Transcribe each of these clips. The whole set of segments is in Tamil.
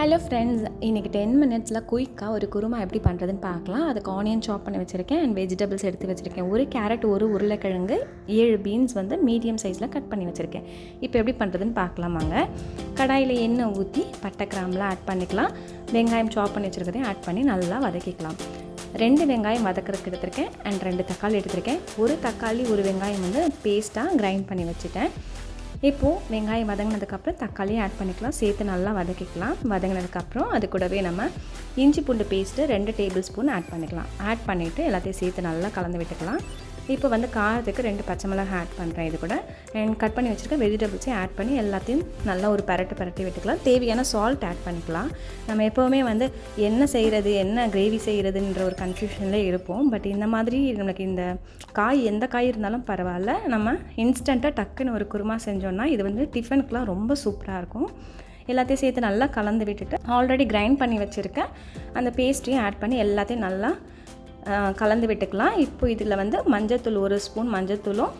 ஹலோ ஃப்ரெண்ட்ஸ் இன்றைக்கி டென் மினிட்ஸில் குயிக்காக ஒரு குருமா எப்படி பண்ணுறதுன்னு பார்க்கலாம். அதுக்கு ஆனியன் சாப் பண்ணி வச்சுருக்கேன் அண்ட் வெஜிடபிள்ஸ் எடுத்து வச்சுருக்கேன். ஒரு கேரட் ஒரு உருளைக்கிழங்கு ஏழு பீன்ஸ் வந்து மீடியம் சைஸில் கட் பண்ணி வச்சுருக்கேன். இப்போ எப்படி பண்ணுறதுன்னு பார்க்கலாம் வாங்க. கடாயில் எண்ணெய் ஊற்றி பட்டை கிராம்லாம் ஆட் பண்ணிக்கலாம். வெங்காயம் சாப் பண்ணி வச்சுருக்கதையும் ஆட் பண்ணி நல்லா வதக்கிக்கலாம். ரெண்டு வெங்காயம் வதக்கிறதுக்கு எடுத்திருக்கேன் அண்ட் ரெண்டு தக்காளி எடுத்திருக்கேன். ஒரு தக்காளி ஒரு வெங்காயம் வந்து பேஸ்ட்டாக கிரைண்ட் பண்ணி வச்சுட்டேன். இப்போது வெங்காயம் வதங்கினதுக்கப்புறம் தக்காளியும் ஆட் பண்ணிக்கலாம். சேர்த்து நல்லா வதக்கிக்கலாம். வதங்கினதுக்கப்புறம் அது கூடவே நம்ம இஞ்சி பூண்டு பேஸ்ட்டு ரெண்டு டேபிள் ஸ்பூன் ஆட் பண்ணிக்கலாம். ஆட் பண்ணிவிட்டு எல்லாத்தையும் சேர்த்து நல்லா கலந்து விட்டுக்கலாம். இப்போ வந்து காரத்துக்கு ரெண்டு பச்சை மிளகாய் ஆட் பண்ணுறேன் இது கூட. அண்ட் கட் பண்ணி வச்சுருக்க வெஜிடபிள்ஸையும் ஆட் பண்ணி எல்லாத்தையும் நல்லா ஒரு பரட்டு பரட்டி விட்டுக்கலாம். தேவையான சால்ட் ஆட் பண்ணிக்கலாம். நம்ம எப்போவுமே வந்து என்ன செய்கிறது என்ன கிரேவி செய்கிறதுன்ற ஒரு கன்ஃபியூஷனில் இருப்போம். பட் இந்த மாதிரி நம்மளுக்கு இந்த காய் எந்த காய் இருந்தாலும் பரவாயில்ல. நம்ம இன்ஸ்டண்ட்டாக டக்குன்னு ஒரு குருமா செஞ்சோன்னா இது வந்து டிஃபனுக்குலாம் ரொம்ப சூப்பராக இருக்கும். எல்லாத்தையும் சேர்த்து நல்லா கலந்து விட்டுட்டு ஆல்ரெடி கிரைண்ட் பண்ணி வச்சுருக்கேன் அந்த பேஸ்ட்டையும் ஆட் பண்ணி எல்லாத்தையும் நல்லா கலந்து விட்டுக்கலாம். இப்போ இதில் வந்து மஞ்சத்தூள் ஒரு ஸ்பூன் மஞ்சத்தூளும்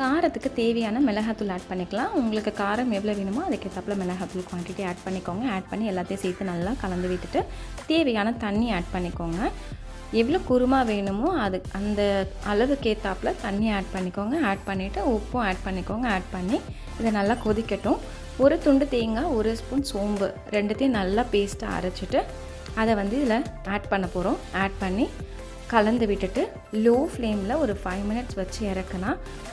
காரத்துக்கு தேவையான மிளகாத்தூள் ஆட் பண்ணிக்கலாம். உங்களுக்கு காரம் எவ்வளோ வேணுமோ அதுக்கேற்றாப்புல மிளகாத்தூள் குவான்டிட்டி ஆட் பண்ணிக்கோங்க. ஆட் பண்ணி எல்லாத்தையும் சேர்த்து நல்லா கலந்து விட்டுட்டு தேவையான தண்ணி ஆட் பண்ணிக்கோங்க. எவ்வளோ குருமா வேணுமோ அது அந்த அளவுக்கு ஏற்றாப்பில் தண்ணி ஆட் பண்ணிக்கோங்க. ஆட் பண்ணிவிட்டு உப்பும் ஆட் பண்ணிக்கோங்க. ஆட் பண்ணி இதை நல்லா கொதிக்கட்டும். ஒரு துண்டு தேங்காய் ஒரு ஸ்பூன் சோம்பு ரெண்டுத்தையும் நல்லா பேஸ்ட்டாக அரைச்சிட்டு அதை வந்து இதில் ஆட் பண்ண போகிறோம் ஆட் பண்ணி கலந்து விட்டுட்டு லோ ஃப்ளேமில் ஒரு ஃபைவ் மினிட்ஸ் வச்சு இறக்குனா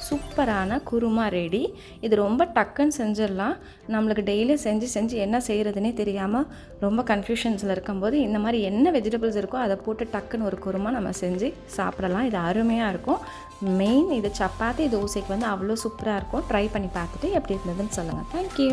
சூப்பரான குருமா ரெடி இது ரொம்ப டக்குன்னு செஞ்சிடலாம். நம்மளுக்கு டெய்லி செஞ்சு செஞ்சு என்ன செய்கிறதுனே தெரியாமல் ரொம்ப கன்ஃபியூஷன்ஸில் இருக்கும்போது இந்த மாதிரி என்ன வெஜிடபிள்ஸ் இருக்கோ அதை போட்டு டக்குன்னு ஒரு குருமா நம்ம செஞ்சு சாப்பிடலாம். இது அருமையாக இருக்கும். மெயின் இது சப்பாத்தி தோசைக்கு வந்து அவ்வளோ சூப்பராக இருக்கும். ட்ரை பண்ணி பார்த்துட்டு எப்படி இருந்ததுன்னு சொல்லுங்கள் தேங்க்யூ